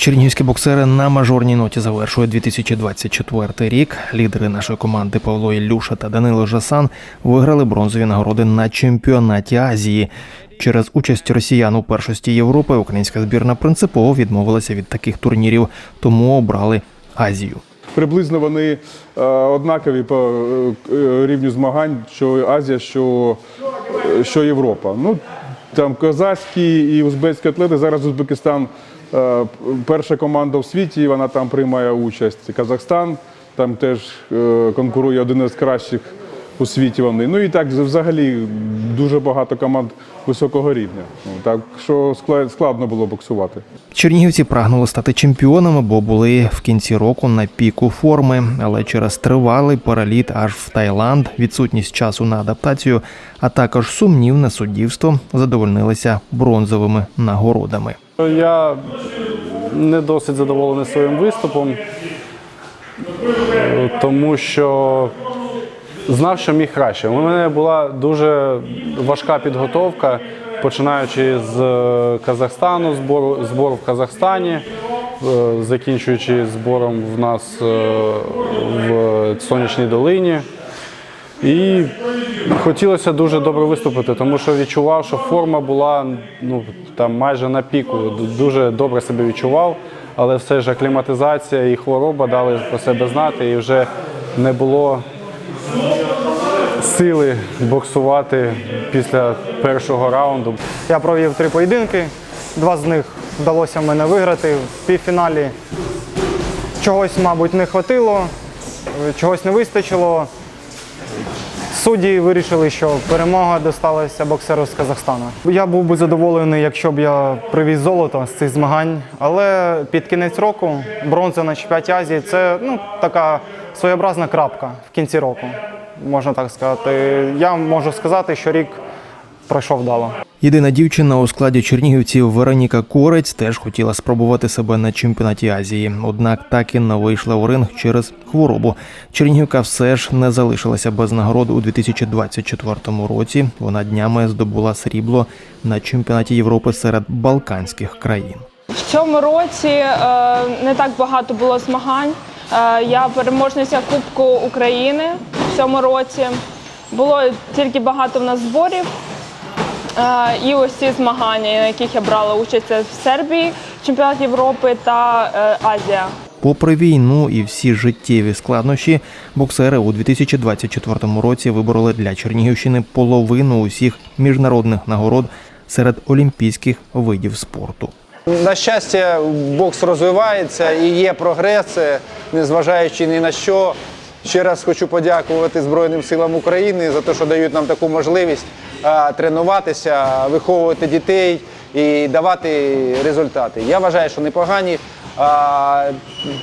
Чернігівські боксери на мажорній ноті завершують 2024 рік. Лідери нашої команди Павло Ілюша та Данило Жасан виграли бронзові нагороди на чемпіонаті Азії. Через участь росіян у першості Європи українська збірна принципово відмовилася від таких турнірів, тому обрали Азію. Приблизно вони е, однакові по е, е, рівню змагань, що Азія, що, що Європа. Ну, там козацькі і узбецькі атлети. Зараз Узбекистан е, перша команда в світі, і вона там приймає участь. Казахстан там теж е, конкурує один із кращих у світі вони. Ну і так взагалі дуже багато команд високого рівня. Ну, так що скла- складно було боксувати. Чернігівці прагнули стати чемпіонами, бо були в кінці року на піку форми, але через тривалий переліт аж в Таїланд, відсутність часу на адаптацію, а також сумнівне суддівство задовольнилися бронзовими нагородами. Я не досить задоволений своїм виступом, тому що знав, що міг краще. У мене була дуже важка підготовка, починаючи з е, Казахстану, збору, збору в Казахстані, е, закінчуючи збором в нас е, в Сонячній долині. І хотілося дуже добре виступити, тому що відчував, що форма була ну, там майже на піку. Дуже добре себе відчував, але все ж акліматизація і хвороба дали про себе знати, і вже не було сили боксувати після першого раунду. Я провів три поєдинки, два з них вдалося мене виграти. В півфіналі чогось, мабуть, не хватило, чогось не вистачило. Судді вирішили, що перемога досталася боксеру з Казахстану. Я був би задоволений, якщо б я привіз золото з цих змагань, але під кінець року бронза на чемпіонаті Азії це ну, така своєобразна крапка в кінці року, можна так сказати. Я можу сказати, що рік пройшов вдало. Єдина дівчина у складі чернігівців Вероніка Корець теж хотіла спробувати себе на чемпіонаті Азії, однак так і не вийшла у ринг через хворобу. Чернігівка все ж не залишилася без нагород у 2024 році. Вона днями здобула срібло на чемпіонаті Європи серед балканських країн. В цьому році е, не так багато було змагань. Е, я переможниця Кубку України в цьому році. Було тільки багато в нас зборів. І ось ці змагання, на яких я брала участь це в Сербії, чемпіонат Європи та е, Азія. Попри війну і всі життєві складнощі, боксери у 2024 році вибороли для Чернігівщини половину усіх міжнародних нагород серед олімпійських видів спорту. На щастя, бокс розвивається і є прогрес, е, незважаючи ні на що. Ще раз хочу подякувати Збройним силам України за те, що дають нам таку можливість е, тренуватися, виховувати дітей і давати результати. Я вважаю, що непогані.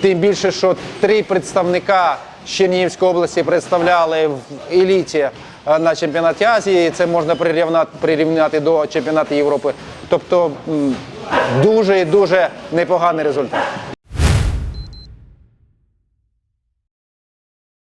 Тим більше, що три представника Чернігівської області представляли в еліті е, на чемпіонаті Азії. Це можна прирівняти, прирівняти до чемпіонату Європи. Тобто дуже і дуже непоганий результат.